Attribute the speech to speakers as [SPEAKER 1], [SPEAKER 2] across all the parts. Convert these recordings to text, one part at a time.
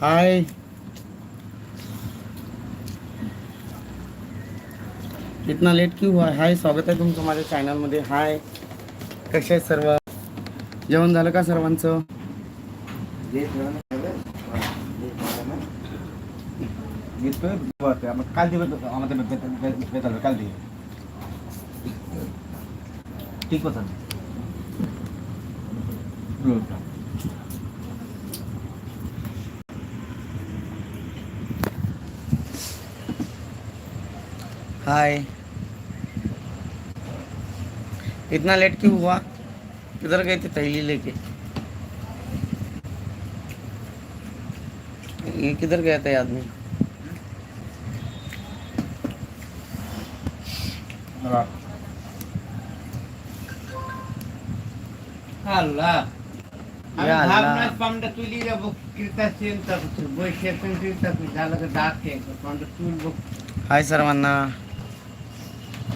[SPEAKER 1] हाय. इतना लेट क्यों हुआ? हाय स्वागत आहे तुमचं माझ्या चॅनलमध्ये हाय. कसे आहे सर्व? जेवण झालं का सर्वांचं?
[SPEAKER 2] ठीक होतं.
[SPEAKER 1] हाय इतना लेट क्यों हुआ किधर गए थे तैली लेके ये किधर गया था आदमी हाय सर्वांना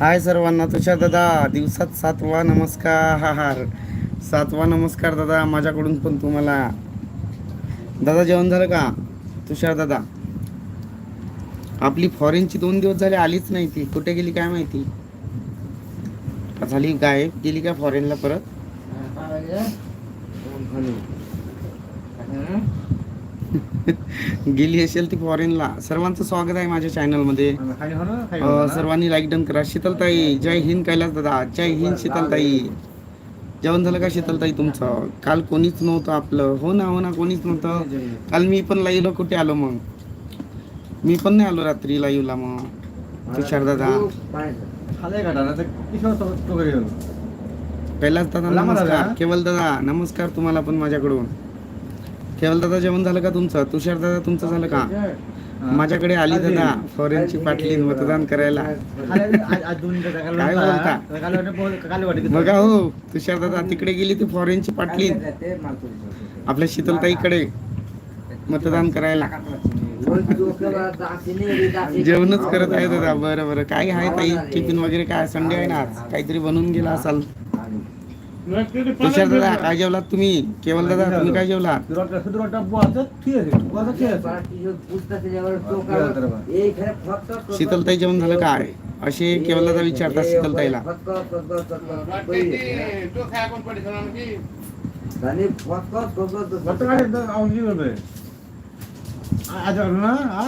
[SPEAKER 1] हाय सर्वांना तुषार दादा दिवसात सातवा नमस्कार. सातवा नमस्कार दादा माझ्याकडून पण तुम्हाला. दादा जेवण झालं का? तुषार दादा. आपली फॉरेनची दोन दिवस झाले आलीच नाही ती. कुठे गेली काय माहिती? झाली गायब गेली का फॉरेनला परत? गेली असेल ती फॉरेनला सर्वांचं स्वागत आहे माझ्या चॅनलमध्ये सर्वांनी लाईक डन करा. शीतलताई जय हिंद कैलास दादा. जय हिंद शीतलताई. जेवण झालं का शीतलताई तुमचं? काल कोणीच नव्हतं आपलं. हो ना हो ना कोणीच नव्हतं. काल मी पण लाईव्हला कुठे आलो मग? मी पण नाही आलो रात्री लाईव्हला मग. तुषार दादा. कैलास दादा नमस्कार. केवल दादा नमस्कार तुम्हाला पण माझ्याकडून. केवल दादा जेवण झालं का तुमचं? तुषार दादा तुमचं झालं का? माझ्याकडे आली दादा फॉरेनची पाटली मतदान करायला. काय बोलता? बघा हो तुषार दादा तिकडे गेली ती फॉरेनची पाटली. आपल्या शीतलताईकडे मतदान करायला. जेवणच करत आहे दादा. बरं बरं. काय आहे ताई? टिफिन वगैरे काय? संडे आहे ना आज. काहीतरी बनवून गेला असाल. तुषार दादा काय जेवलात तुम्ही? केवल दादा तुम्ही काय जेवला शीतलताई जेवण झालं काय? असे केवल दादा विचारतात शीतलताईला.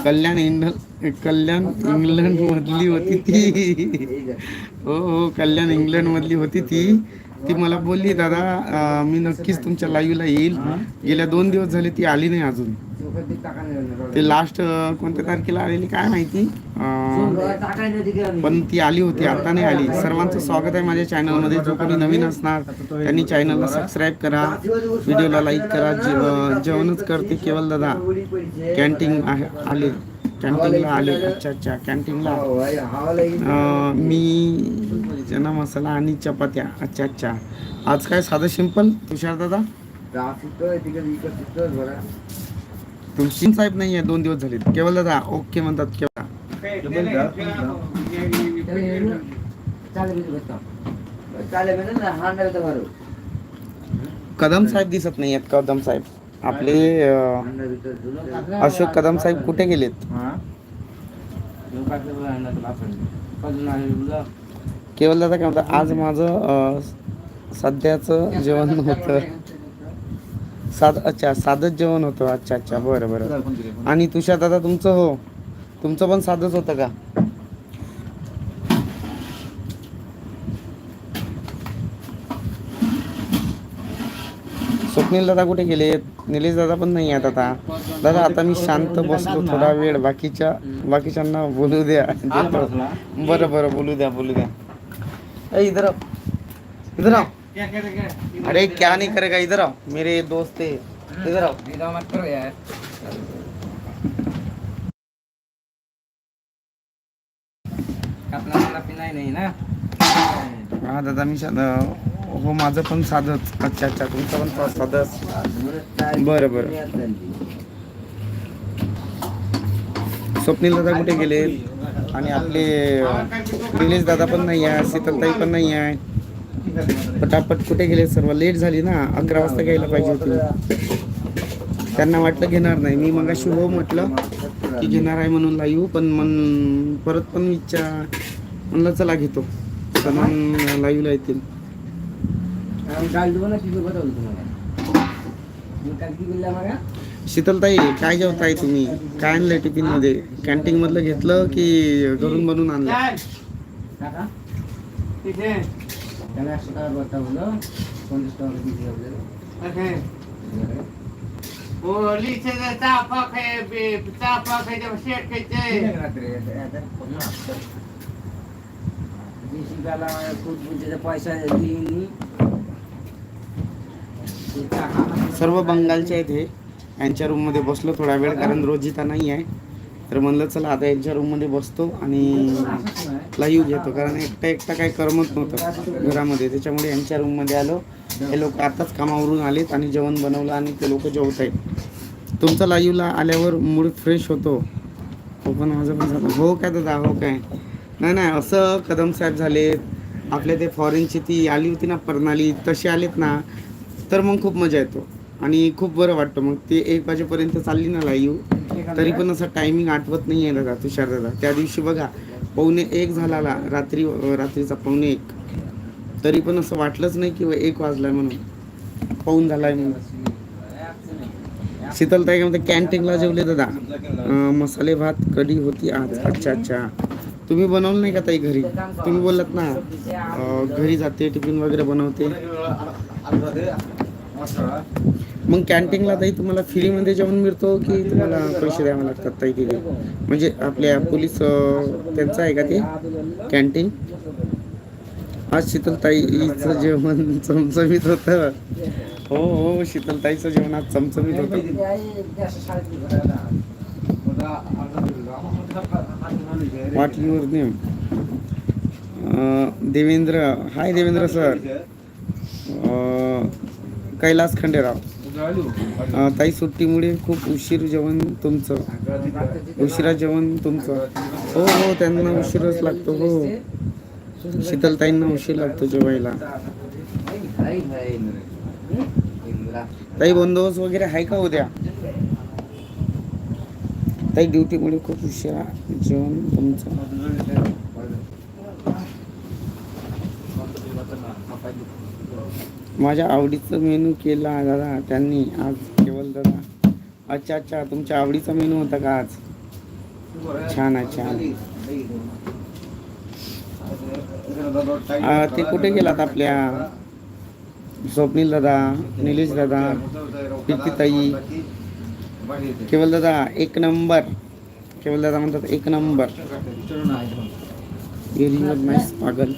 [SPEAKER 1] कल्याण इंग्लंड कल्याण इंग्लंड मधली होती ती. हो हो कल्याण इंग्लंड मधली होती ती. ती मला बोलली दादा अं, मी नक्कीच तुमच्या लाईव्हला येईल. गेल्या दोन दिवस झाले ती आली नाही अजून. ते लास्ट कोणत्या तारखेला आलेली काय माहिती? अं, पण ती आली होती आता नाही आली. सर्वांचं स्वागत आहे माझ्या चॅनलमध्ये जो कोणी नवीन असणार त्यांनी चॅनलला सबस्क्राईब करा. व्हिडिओला लाईक करा. जेव- जेवणच करते केवल दादा. कॅन्टीन आहे आले. कॅन्टीनला आले अच्छा अच्छा. कॅन्टीनला अं, मी चना मसाला आणि चपात्या. अच्छा अच्छा. आज काय साधं सिंपल? तुषार दादा? तुलसीन साहेब नाही आहे दोन दिवस झाले केवल दादा ओके म्हणतात केवळ कदम साहेब दिसत नाही आहेत कदम साहेब? आपले अशोक कदम साहेब कुठे गेलेत? केवल दादा काय म्हणतात आज माझं सध्याचं जेवण होतं. साध अच्छा साधंच जेवण होतं. अच्छा अच्छा बरं बरं. आणि तुषार दादा तुमचं हो तुमचं पण साधंच होतं का? स्वप्नील दादा कुठे गेलेत निलेश दादा पण नाही आहेत आता. दादा आता मी शांत बसलो थोडा वेळ. बाकीच्या बाकीच्यांना बोलू द्या. बरं बरं. बोलू द्या बोलू द्या. ए, इधर आओ. इधर आओ. अरे क्या नहीं करेगा? इधर आओ. मेरे दोस्त है. इधर आओ.
[SPEAKER 3] मत करो यार. आपला मला पिनाय नाही ना?
[SPEAKER 1] हा दादा मी साधं हो माझं पण साधंच. अच्छा अच्छा तुमचं पण साधंच. बरं बरं. स्वप्नील दादा कुठे गेले? आणि आपले निलेश दादा पण नाही आहे शीतलताई पण नाही आहे. पटापट कुठे गेले सर्व? लेट झाली ना अकरा वाजता घ्यायला पाहिजे होती. त्यांना वाटलं घेणार नाही. मी मग हो म्हटलं की घेणार आहे म्हणून लाईव्ह पण मन परत पण इच्छा म्हणलं चला घेतो. समान लाईव्हला येतील.
[SPEAKER 3] काल ना तिथं बदल तुम्हाला मी काल किती बोलला मला
[SPEAKER 1] शीतलताई काय जेवताय तुम्ही काय आणलंय टिफिनमध्ये कॅन्टीन मधलं घेतलं की घरून बनवून आणलं
[SPEAKER 3] काका तिथे
[SPEAKER 1] सर्व बंगालचे आहेत हे. यांच्या रूममध्ये बसलो थोडा वेळ कारण रोजिता नाही आहे. तर म्हणलं चला आता यांच्या रूममध्ये बसतो आणि लाईव्ह घेतो. कारण एकटा एकटा काही करमत नव्हतं घरामध्ये. त्याच्यामुळे यांच्या रूममध्ये आलो. हे लोक आताच कामावरून आलेत आणि जेवण बनवलं आणि ते लोक जेवत आहेत. तुमचा लाईव्हला आल्यावर मूड फ्रेश होतो. हो पण माझं पण झालं. हो काय दादा? हो काय? नाही नाही असं कदम साहेब झालेत. आपल्या ते फॉरेनची ती आली होती ना प्रणाली तशी आलेत ना. तर मग खूप मजा येतो. आणि खूप बरं वाटतं मग. ते एक वाजेपर्यंत चालली ना लाईव्ह तरी पण असं टायमिंग आठवत नाही आहे दादा तुषार दादा त्या दिवशी बघा पावणे एक झाला रात्री रात्रीचा पावणे एक. तरी पण असं वाटलंच नाही की एक वाजलाय म्हणून. पाऊन झालाय म्हणून. शीतलताई म्हणते कॅन्टीनला जेवले दादा. मसाले भात कढी होती आज. अच्छा अच्छा. तुम्ही बनवलं नाही का ताई घरी? तुम्ही बोललात ना. घरी जाते टिफिन वगैरे बनवते. मग कॅन्टीनला ताई तुम्हाला फ्रीमध्ये जेवण मिळतो की तुम्हाला पैसे द्यावे लागतात ताई तिथे? म्हणजे आपल्या पोलीस त्यांचं आहे का ते कॅन्टीन आज शीतलताईचं जेवण चमचमीत होतं. हो हो शीतलताईचं जेवण आज चमचमीत होतं. What your name Devendra hi Devendra sir. Kailas Khanderao. ताई सुट्टीमुळे खूप उशीर जेवण तुमचं. उशिरा जेवण तुमचं. हो हो त्यांना उशीरच लागतो हो. शीतलताईंना उशीर लागतो जेवायला. ताई बंदोबस्त वगैरे आहे का उद्या? ताई ड्युटीमुळे खूप उशिरा जेवण तुमचं. माझ्या आवडीचं मेनू केला दादा त्यांनी आज केवळ दादा. अच्छा अच्छा तुमच्या आवडीचा मेनू होता का आज? छान आहे छान. ते कुठे गेलात आपल्या? स्वप्नील दादा निलेश दादा प्रीतीताई. केवळ दादा एक नंबर. केवळ दादा म्हणतात एक नंबर. पागल.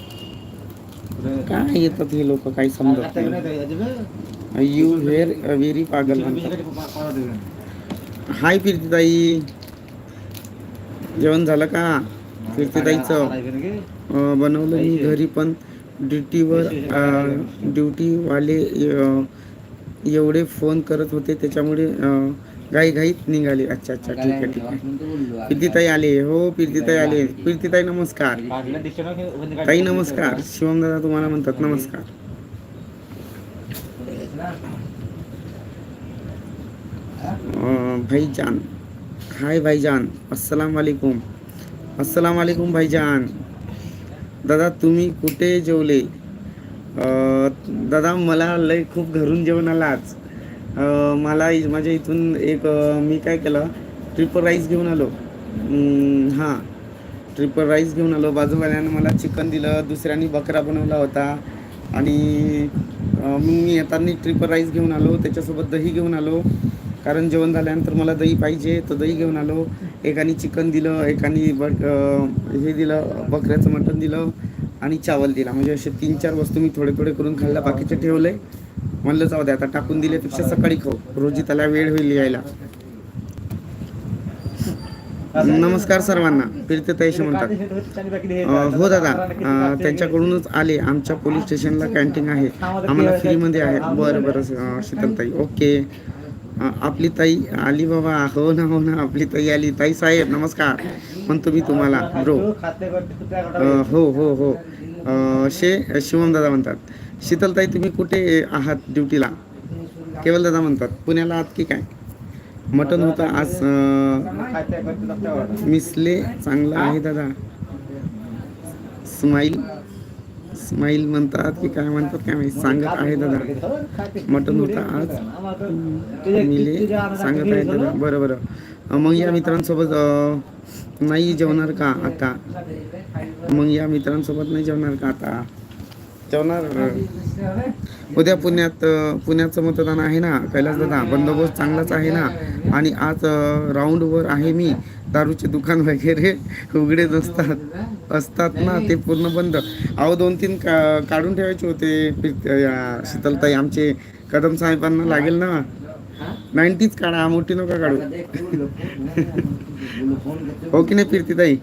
[SPEAKER 1] काय येतात हे लोक? काही समजत नाही. यू व्हेर व्हेरी पागल हाय प्रीतीताई जेवण झालं का? प्रीतीताईचं अं, बनवलं मी घरी पण. ड्युटीवर ड्युटीवाले एवढे फोन करत होते. त्याच्यामुळे अं, घाईघाईत निघाली. अच्छा अच्छा ठीक आहे ठीक आहे. प्रीतीताई आले. हो प्रीतीताई आले. प्रीतीताई नमस्कार. ताई नमस्कार. शिवम दादा तुम्हाला म्हणतात नमस्कार. भाईजान. हाय भाईजान. अस्सलाम वालेकुम. अस्सलाम वालेकुम भाईजान. दादा तुम्ही कुठे जेवले? दादा मला लय खूप घरून जेवण आलाच आज. मला इ- माझ्या इथून एक मी काय केलं ट्रिपल राईस घेऊन आलो. हां. ट्रिपल राईस घेऊन आलो. बाजूवाल्यानं मला चिकन दिलं दुसऱ्यानी बकरा बनवला होता. आणि मी येताना ट्रिपल राईस घेऊन आलो. त्याच्यासोबत दही घेऊन आलो. कारण जेवण झाल्यानंतर मला दही पाहिजे तर दही घेऊन आलो. एकाने चिकन दिलं एकाने बट हे दिलं बकऱ्याचं मटण दिलं आणि चावल दिला. म्हणजे असे तीन चार वस्तू मी थोडे थोडे करून खाल्ल्या बाकीचे ठेवले. म्हणलं जाऊ दे आता टाकून दिल्यापेक्षा सकाळी खाऊ. रोजी त्याला वेळ होईल यायला. नमस्कार सर्वांना. फिरतेताईशी म्हणतात. हो दादा त्यांच्याकडूनच आले. आमच्या पोलीस स्टेशनला कॅन्टीन आहे. आम्हाला फ्रीमध्ये आहे. बरं बरं शीतलताई. ओके. आपली ताई आली बाबा. हो ना हो ना. आपली ताई आली. ताई साहेब नमस्कार. म्हणतो मी तुम्हाला ब्रो हो हो हो. शे शिवम दादा म्हणतात. शीतलताई तुम्ही कुठे आहात ड्युटीला? केवल दादा म्हणतात. पुण्याला आहात की काय? मटन होतं आज मिसले चांगलं आहे दादा. स्माईल स्माईल म्हणतात की काय म्हणतात काय माहिती? सांगत आहे दादा. मटन होतं आज. मिले सांगत आहे दादा. बरं बरं. मग या मित्रांसोबत नाही जेवणार का आता? मग या मित्रांसोबत नाही जेवणार का आता? जेवणार उद्या पुण्यात पुण्याचं मतदान आहे ना कैलास दादा बंदोबस्त चांगलाच आहे ना? आणि आज राऊंडवर आहे मी दारूचे दुकान वगैरे उघडे नसतात असतात ना ते पूर्ण बंद. अहो दोन तीन का काढून ठेवायचे होते शीतलताई आमचे कदम साहेबांना लागेल ना? नाईन्टीच काढा मोठी नका काढू. हो की नाही फिरतीताई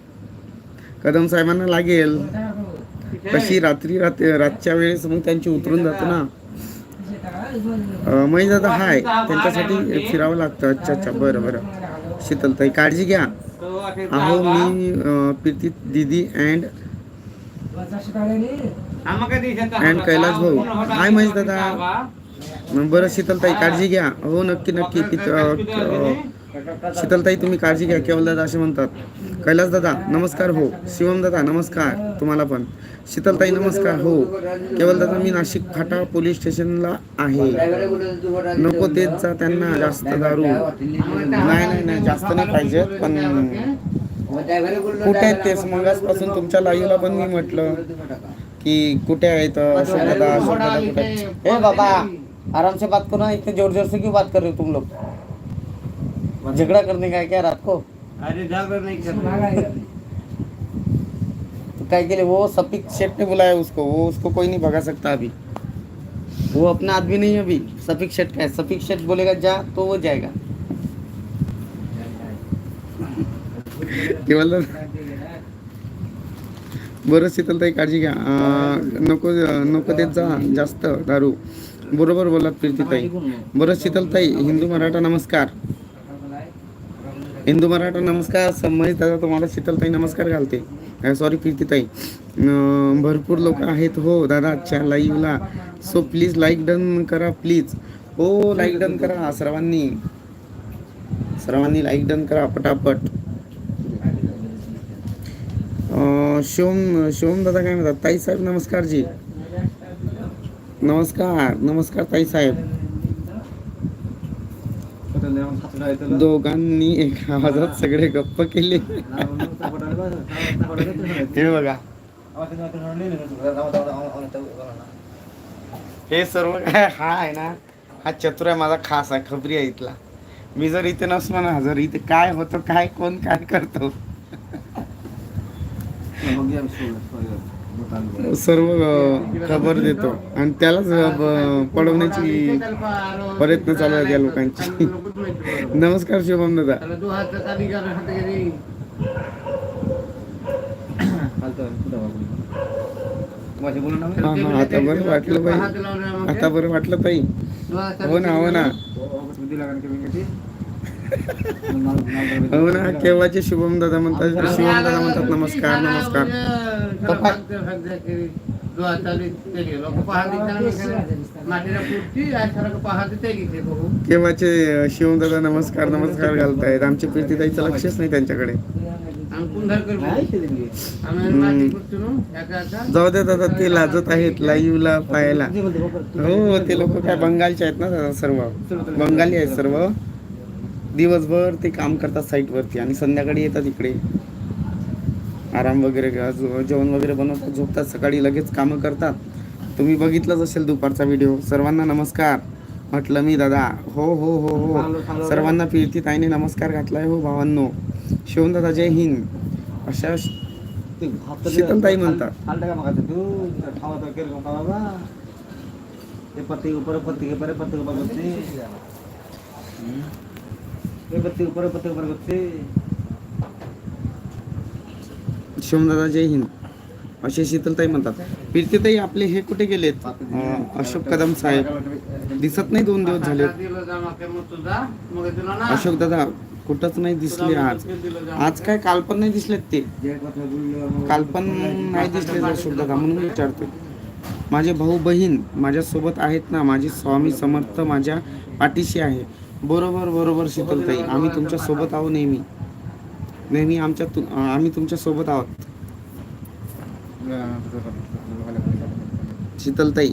[SPEAKER 1] कदम साहेबांना लागेल. कशी रात्री रात्री रातच्या वेळेस मग त्यांची उतरून जातो ना. अं, दादा हाय. त्यांच्यासाठी फिरावं लागतं. अच्छा अच्छा. बरं बरं. शीतलताई काळजी घ्या. अहो मी प्रीती दिदी अँड अँड कैलास भाऊ. हाय महेश दादा. बरं शीतलताई काळजी घ्या. हो नक्की नक्की. शीतलताई तुम्ही काळजी घ्या केवल दादा असे म्हणतात. कैलास दादा नमस्कार हो. शिवम दादा नमस्कार. तुम्हाला पण. शीतलताई नमस्कार हो. केवल दादा मी नाशिक फाटा पोलीस स्टेशनला आहे. नको तेच जा त्यांना जास्त दारू. नाही नाही नाही जास्त नाही पाहिजे पण कुठे आहेत तेच मगासपासून तुमच्या लाईव्हला पण मी म्हटलं की कुठे आहेत अशोक दादा अशोक दादा कुठे ए बाबा आराम से बात करो ना इतने जोर जोर से क्यों बात कर रहे हो तुम लोग? झगड़ा करने का है क्या रात को?
[SPEAKER 3] अरे जागर नहीं करना
[SPEAKER 1] तो क्या के लिए वो सपिक शेठ ने बुलाया उसको. वो उसको कोई नहीं भगा सकता अभी. वो अपना आदमी नहीं है अभी. सफिक शेठ का है. सफिक शेठ बोलेगा जा तो वो जाएगा। केवल बरं शीतलताई काळजी घ्या. नको नको देत जा. जास्त दारू. बरोबर बोलात प्रीतीताई बरं शीतलताई हिंदू मराठा नमस्कार. हिंदू मराठा नमस्कार. संमहित दादा तुम्हाला शीतलताई नमस्कार घालते. सॉरी प्रीतीताई भरपूर लोक आहेत. हो दादा आजच्या लाईव्हला सो प्लीज लाईक डन करा प्लीज हो लाईक डन करा सर्वांनी. सर्वांनी लाईक डन करा पटापट. शिवम शिवम दादा काय म्हणतात? ताई साहेब नमस्कार जी. नमस्कार. नमस्कार ताई साहेब. दोघांनी एका आवाजात सगळे गप्प केले. हे बघा. हे सर्व काय हा आहे ना हा चतुर आहे माझा खास आहे खबरी आहे इथला. मी जर इथे नसलो ना जर इथे काय होतं काय कोण काय करतो? सर्व खबर देतो. आणि त्यालाच पडवण्याची प्रयत्न चालू आहेत या लोकांची. नमस्कार शुभम दादा हा हा आता बरं वाटलं बाई. आता बरं वाटलं ताई. हो ना हो ना. हो ना केव्हाचे शुभम दादा म्हणतात शिवम दादा म्हणतात नमस्कार नमस्कार. केव्हाचे अं, शिवम दादा नमस्कार नमस्कार घालतायत? आमची प्रीतीताईचं लक्षच नाही त्यांच्याकडे. जाऊ दे दादा ते लाजत आहेत लाईव्हला पाहायला हो ते लोक काय बंगालचे आहेत ना दादा सर्व. बंगाली आहेत सर्व. दिवसभर ते काम करतात साईटवरती आणि संध्याकाळी येतात इकडे. आराम वगैरे जेवण वगैरे बनवतात झोपतात सकाळी लगेच कामं करतात. तुम्ही बघितलंच असेल दुपारचा व्हिडिओ. सर्वांना नमस्कार. म्हटलं मी दादा. हो हो हो हो. सर्वांना फिरती ताईने नमस्कार घातलाय हो भावांनो. शिवम दादा जय हिंद. अशा शीतलताई म्हणतात.
[SPEAKER 2] पत्ती ऊपर पत्ती के ऊपर शिवदादा
[SPEAKER 1] शिवमदादा जय हिंद. असे शीतलताई म्हणतात. कीर्तिताई आपले हे कुठे गेलेत? अशोक कदम साहेब. दिसत नाही दोन दिवस झाले. अशोक दादा कुठंच नाही दिसले आज. आज काय काल पण नाही दिसलेत ते. काल पण नाही दिसले अशोक दादा म्हणून विचारतो माझे भाऊ बहीण माझ्यासोबत आहेत ना माझे स्वामी समर्थ माझ्या पाठीशी आहे. बरोबर बरोबर शीतलताई. आम्ही तुमच्यासोबत आहोत नेहमी. नेहमी आमच्या तु- आम्ही तुमच्यासोबत आहोत. शीतलताई.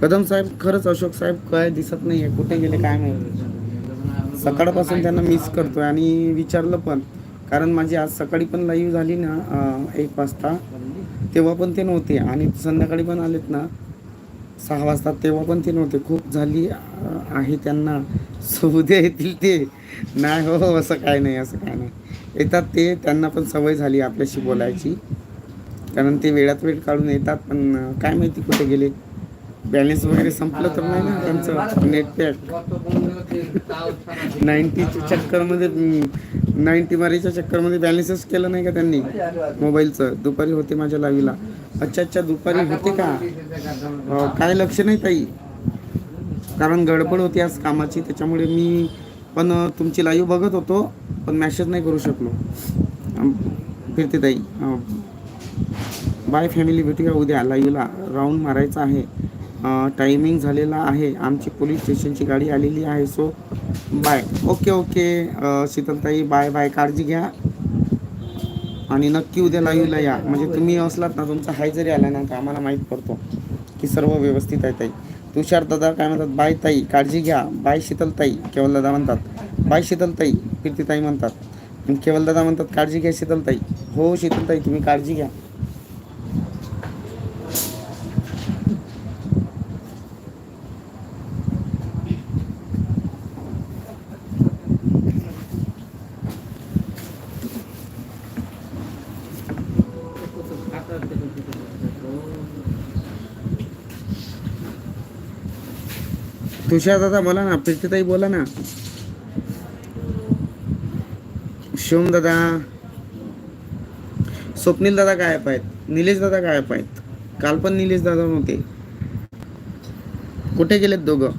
[SPEAKER 1] कदम साहेब खरंच अशोक साहेब काय दिसत नाहीये. कुठे गेले काय माहिती? सकाळपासून त्यांना मिस करतोय. आणि विचारलं पण. कारण माझी आज सकाळी पण लाईव्ह झाली ना एक वाजता. तेव्हा पण ते नव्हते. आणि संध्याकाळी पण आलेत ना सहा वाजता तेव्हा पण ते नव्हते. खूप झाली अं, आहे त्यांना सो येतील ते. नाही हो हो असं काय नाही असं काय नाही. येतात ते त्यांना पण सवय झाली आपल्याशी बोलायची. कारण ते वेळात वेळ काढून येतात पण काय माहिती कुठे गेले. बॅलन्स वगैरे संपलं तर नाही ना त्यांचं नेट पॅक नाईन्टीच्या चक्करमध्ये नाईन्टी मारीच्या चक्करमध्ये बॅलन्सच केलं नाही का त्यांनी? मोबाईलचं. दुपारी होते माझ्या लावीला. अच्छा अच्छा दुपारी होते का? काय लक्ष नाही ताई? कारण गडबड होती आज कामाची त्याच्यामुळे मी पण तुमची लाईव्ह बघत होतो पण मॅसेज नाही करू शकलो. फिरते ताई बाय फॅमिली भेटूया उद्या. लाईव्हला राऊंड मारायचा आहे. टायमिंग झालेला आहे. आमची पोलीस स्टेशनची गाडी आलेली आहे सो बाय ओके ओके शीतलताई बाय बाय काळजी घ्या. आणि नक्की उद्या लाईव्हला या. म्हणजे तुम्ही असलात ना तुमचा हाय जरी आला ना तर आम्हाला माहीत पडतो की सर्व व्यवस्थित आहे ताई. तुषार दादा काय म्हणतात बाय ताई काळजी घ्या. बाय शीतलताई केवल दादा म्हणतात. बाय शीतलताई कीर्तिताई म्हणतात. आणि केवल दादा म्हणतात काळजी घ्या शीतलताई हो शीतलताई तुम्ही काळजी घ्या. तुषार दादा बोला ना प्रीतीताई बोला ना. शिवम दादा. स्वप्नील दादा गायब आहेत. निलेश दादा गायब आहेत. काल पण निलेश दादा नव्हते. कुठे गेलेत दोघं?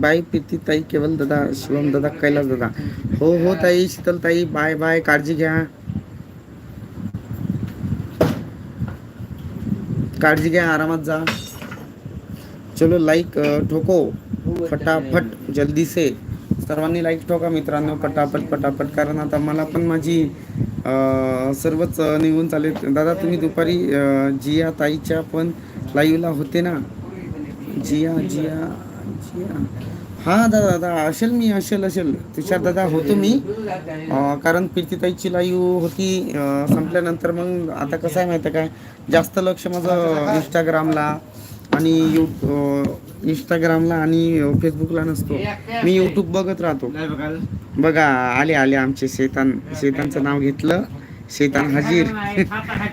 [SPEAKER 1] बाय प्रीती ताई केवल दादा शिवम दादा कैलास दादा. हो हो ताई शीतल ताई बाय बाय काळजी घ्या. काळजी घ्या आरामात जा. चलो लाईक ठोको. फटाफट जल्दी से. सर्वांनी लाईक ठोका मित्रांनो. पटापट पटापट कारण आता मला पण माझी सर्वच निघून चालेल. दादा तुम्ही दुपारी जिया ताईच्या पण लाईव्हला होते ना? जिया जिया जिया. हा दादा दादा असेल मी असेल असेल. तुषार दादा होतो मी. कारण प्रीतीताईची लाईव्ह होती संपल्यानंतर मग आता कसं आहे माहिती आहे काय जास्त लक्ष माझं इंस्टाग्रामला आणि यू इंस्टाग्रामला आणि फेसबुकला नसतो. मी यूट्यूब बघत राहतो. बघा आले आले आमचे शेतान शेतांचं नाव घेतलं. शेतान हजीर.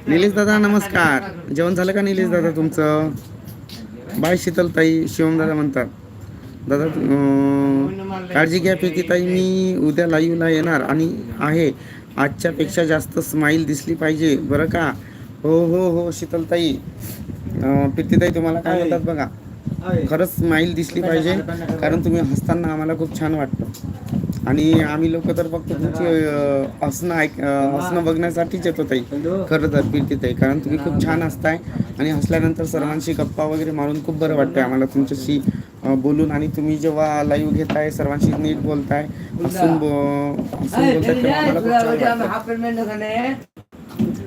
[SPEAKER 1] निलेश दादा नमस्कार. जेवण झालं का निलेश दादा तुमचं? बाय शीतलताई शिवम दादा म्हणतात. दादा काळजी घ्या ताई मी उद्या लाईव्हला येणार आणि आहे. आजच्यापेक्षा जास्त स्माईल दिसली पाहिजे बरं का? हो हो हो शीतलताई. प्रीतीताई तुम्हाला काय म्हणतात बघा? खरंच स्माईल दिसली पाहिजे कारण तुम्ही हसताना आम्हाला खूप छान वाटतं. आणि आम्ही लोक तर फक्त तुमची हसणं ऐक हसणं बघण्यासाठीच येतो ताई. खरं तर प्रीतीताई कारण तुम्ही खूप छान हसताय. आणि हसल्यानंतर सर्वांशी गप्पा वगैरे मारून खूप बरं वाटतंय आम्हाला तुमच्याशी. बोलून आणि तुम्ही जेव्हा लाईव्ह घेताय सर्वांशी नीट बोलताय हसून तेव्हा आम्हाला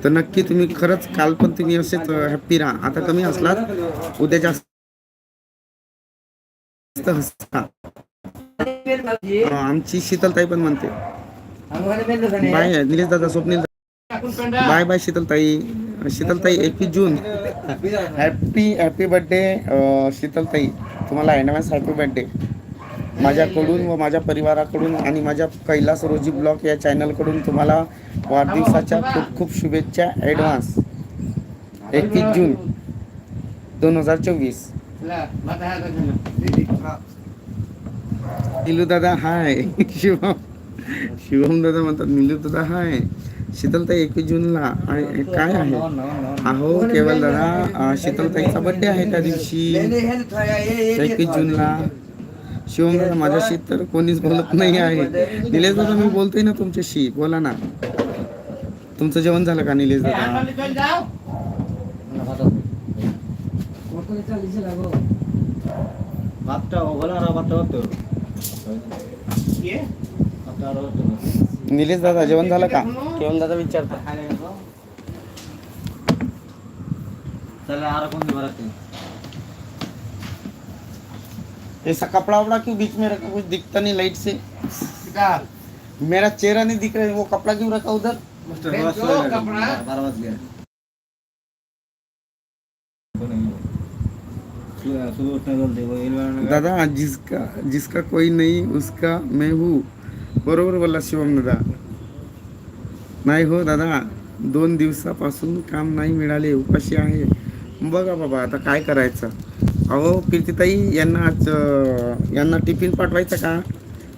[SPEAKER 1] तर नक्की तुम्ही खरंच काल पण तुम्ही असेच हॅप्पी राहा. आता कमी असलात उद्या जास्त आमची शीतलताई पण म्हणते. बाय निलेश दादा स्वप्नील. बाय बाय शीतलताई. शीतलताई एकवीस जून. हॅपी हॅपी बर्थडे शीतलताई. तुम्हाला ॲडव्हान्स हॅपी बर्थडे माझ्याकडून व माझ्या परिवाराकडून आणि माझ्या कैलास रोजी ब्लॉग या चॅनलकडून तुम्हाला वाढदिवसाच्या खूप खूप शुभेच्छा. ॲडव्हान्स एकवीस जून दोन हजार चोवीस. नीलू दादा हाय शिवम. शिवम दादा म्हणतात नीलू दादा हाय शीतलताई एकवीस जूनला आणि काय आहे? अहो केवळ दादा शीतलताईचा बड्डे आहे त्या दिवशी. एकवीस जूनला. शिवम दादा माझ्याशी तर कोणीच बोलत नाही आहे. निलेश दादा मी बोलतोय ना तुमच्याशी. बोला ना. तुमचं जेवण झालं का निलेश दादा?
[SPEAKER 2] भातटा ओघला
[SPEAKER 1] निलेश दादा जेवण झालं का? केवण दादा विचारता. ऐसा कपड़ा वपड़ा क्यों बीच में रखा? कुछ दिखता नहीं लाइट से। मेरा चेहरा नहीं दिख रहा है वो कपड़ा क्यों रखा उधर? दादा जिसका जिसका कोई नहीं उसका मैं हूँ। बरोबर बोलला शिवम दादा. नाही हो दादा दोन दिवसापासून काम नाही मिळाले उपाशी आहे. बघा बाबा आता काय करायचं? अहो कीर्तिताई यांना आज यांना टिफिन पाठवायचं का?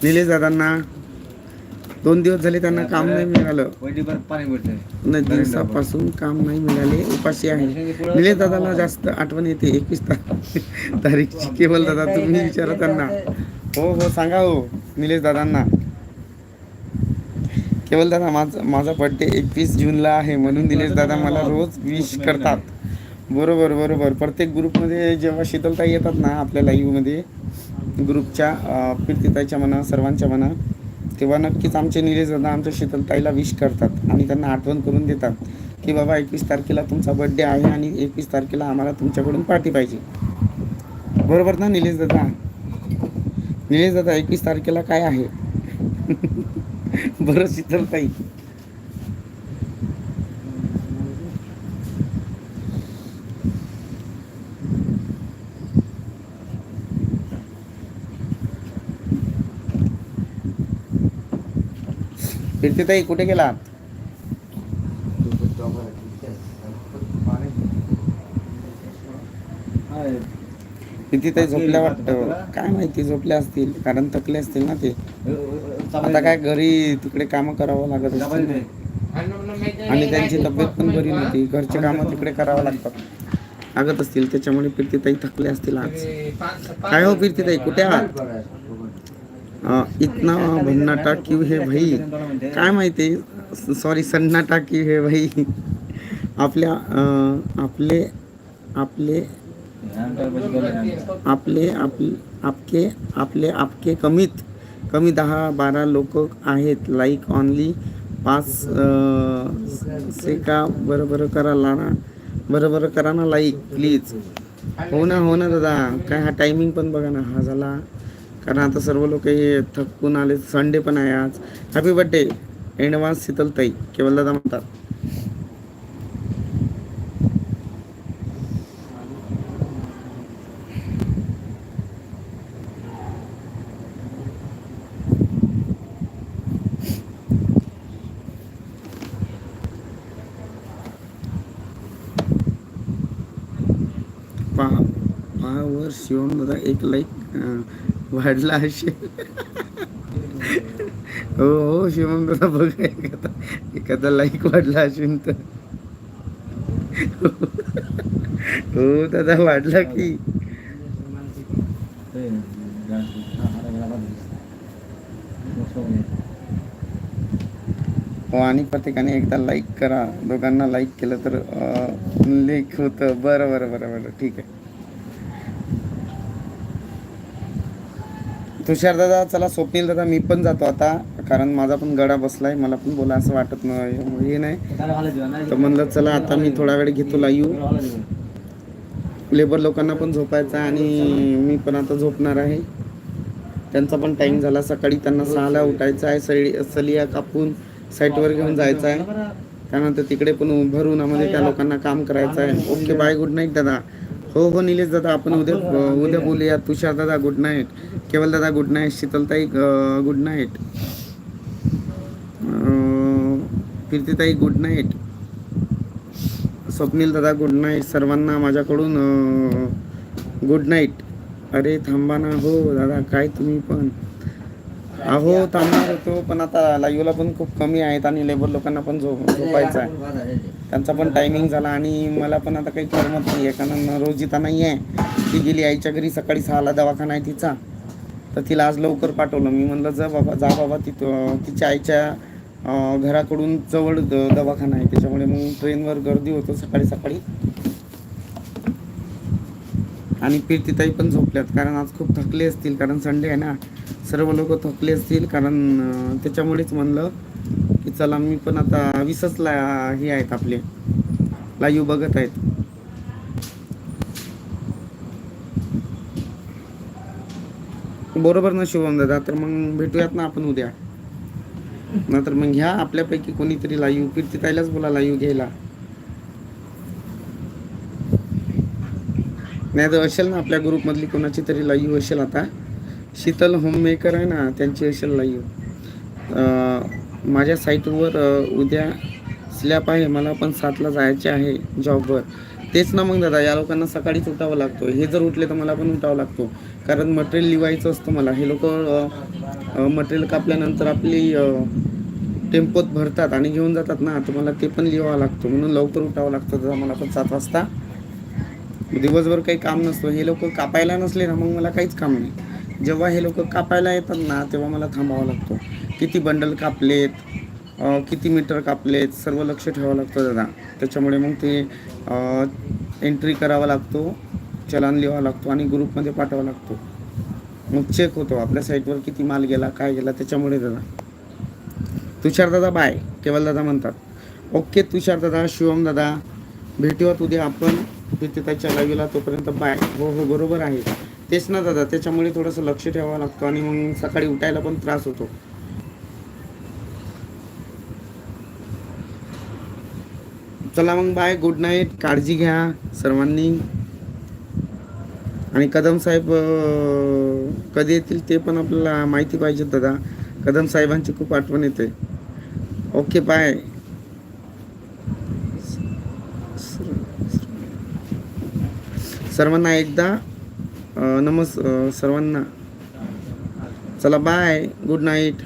[SPEAKER 1] निलेश दादांना. दोन दिवस झाले त्यांना काम नाही मिळालं. दोन दिवसापासून काम नाही मिळाले उपाशी आहे. निलेश दादाला जास्त आठवण येते एकवीस तारीखची केवळ दादा तुम्ही विचारा त्यांना. हो हो सांगा हो निलेश दादांना. केवळ दादा माझा माझा बर्थडे एकवीस जूनला आहे म्हणून निलेश दादा मला रोज विश करतात. बरोबर बरोबर. प्रत्येक ग्रुपमध्ये जेव्हा शीतलताई येतात ना आपल्या लाईव्हमध्ये ग्रुपच्या कीर्तिताईच्या म्हणा सर्वांच्या म्हणा तेव्हा नक्कीच आमचे निलेश दादा आमच्या शीतलताईला विश करतात आणि त्यांना आठवण करून देतात की बाबा एकवीस तारखेला तुमचा बर्थडे आहे आणि एकवीस तारखेला आम्हाला तुमच्याकडून पार्टी पाहिजे. बरोबर ना निलेश दादा? निलेश दादा एकवीस तारखेला काय आहे? बरं शीतलताई कीर्तिताई कुठे गेलात कीर्तिताई झोपल्या वाटतं. काय माहिती झोपल्या असतील. कारण थकले असतील ना ते. आता काय घरी तिकडे कामं करावं लागत असतील आणि त्यांची तब्येत पण बरी नव्हती. घरचे कामं तिकडे करावं लागतात. लागत असतील. त्याच्यामुळे कीर्तिताई थकले असतील आज. काय हो कीर्तिताई कुठे आहात? इतना भन्नाटा क्यू हे भाई? काय माहिती? सॉरी सन्नाटा क्यू हे भाई? आपल्या आपले आपले आपले आपले आपके आपले आपके कमीत कमी दहा बारा लोक आहेत. लाईक ऑनली पाच से का बरं बरं करा ना बरं बरं करा ना लाईक प्लीज हो ना हो ना दादा. काय हा टायमिंग पण बघा ना हा झाला. कारण आता सर्व लोक हे थकून आले संडे पण आहे आज. हॅपी बर्थडे एंडवास शीतलताई. केवळ दादा म्हणतात पहा पहा वर शिवम दादा एक लाईक वाढला असेल. हो हो शिवम दादा बघा एखादा एखादा लाईक वाढला असेल तर. हो दादा वाढला की. हो आणि प्रत्येकाने एकदा लाईक करा. दोघांना लाईक केलं तर लेख होतं. बरं बरं बरं बरं. ठीक आहे. तुषार दादा चला स्वप्नील दादा मी पण जातो आता. कारण माझा पण गडा बसलाय मला पण बोला असं वाटत नाही हे नाही. तर म्हणलं चला आता मी थोडा वेळ घेतो लाईव्ह लेबर लोकांना पण झोपायचं आहे आणि मी पण आता झोपणार आहे. त्यांचा पण टाइम झाला सकाळी त्यांना सहाला उठायचं आहे सळी सलिया कापून साईटवर घेऊन जायचं आहे. त्यानंतर तिकडे पण उभं आम्हाला त्या लोकांना काम करायचं आहे. ओके बाय गुड नाईट दादा. हो हो निलेश दादा आपण उद्या उद्या बोलूया. तुषार दादा गुड नाईट केवल दादा गुड नाईट शीतलताई गुड नाईट कीर्तिताई गुड नाईट स्वप्नील दादा गुड नाईट सर्वांना माझ्याकडून गुड नाईट अरे थांबा ना. हो दादा काय तुम्ही पण. अहो थांबणार होतो पण आता लाईव्हला पण खूप कमी आहेत आणि लेबर लोकांना पण झोपायचं आहे. त्यांचा पण टायमिंग झाला आणि मला पण आता काही करमत नाही आहे कारण रोजिता नाही आहे ती गेली आईच्या घरी सकाळी सहाला दवाखाना आहे तिचा. तर तिला आज लवकर पाठवलं. मी म्हणलं जा बाबा जा बाबा तिथं तिच्या आईच्या घराकडून जवळ द- दवाखाना आहे. त्याच्यामुळे मग ट्रेनवर गर्दी होतो सकाळी सकाळी. आणि कीर्तिताई पण झोपल्यात. कारण आज खूप थकले असतील. कारण संडे आहे ना. सर्व लोक थकले असतील. कारण त्याच्यामुळेच म्हणलं की चला मी पण आता वीसच ला हे आहेत आपले. लाईव्ह बघत आहेत. बरोबर ना शिवम दादा? तर मग भेटूयात ना आपण उद्या. नंतर मग घ्या आपल्यापैकी कोणीतरी लाईव्ह. कीर्तिताईलाच बोला लाईव्ह घ्यायला. नाही तर असेल ना आपल्या ग्रुपमधली कोणाची तरी लाईव्ह असेल आता. शीतल होममेकर आहे ना त्यांची असेल लाईव्ह. माझ्या साईटवर उद्या स्लॅप आहे. मला पण सातला जायचे आहे जॉबवर. तेच ना मग दादा या लोकांना सकाळीच उठावं लागतो. हे जर उठले तर मला पण उठावं लागतो. कारण मटेरियल लिवायचं असतं मला. हे लोक मटेरियल कापल्यानंतर आपली टेम्पोत भरतात आणि घेऊन जातात ना तर मला ते पण लिहावं लागतं. म्हणून लवकर उठावं लागतं दादा. मला पण सात वाजता. दिवसभर काही काम नसतं. हे लोक कापायला नसले ना मग मला काहीच काम नाही. जेव्हा हे लोक कापायला येतात ना तेव्हा मला थांबावं लागतो. किती बंडल कापलेत किती मीटर कापलेत सर्व लक्ष ठेवावं लागतं दादा. त्याच्यामुळे मग ते एंट्री करावा लागतो चलान लिहावा लागतो आणि ग्रुपमध्ये पाठवावा लागतो. मग चेक होतो आपल्या साईटवर किती माल गेला काय गेला त्याच्यामुळे दादा. तुषार दादा बाय केवल दादा म्हणतात. ओके तुषार दादा शिवम दादा. भेटूयात उद्या आपण. तिथे त्याच्या लाईव्हला तोपर्यंत बाय हो हो बरोबर आहे. तेच ना दादा त्याच्यामुळे थोडंसं लक्ष ठेवावं लागतं आणि मग सकाळी उठायला पण त्रास होतो. चला मग बाय गुड नाईट काळजी घ्या सर्वांनी. आणि कदम साहेब कधी येतील ते पण आपल्याला माहिती पाहिजे दादा. कदम साहेबांची खूप आठवण येते. ओके बाय सर्वांना एकदा नमस् सर्वांना. चला बाय गुड नाईट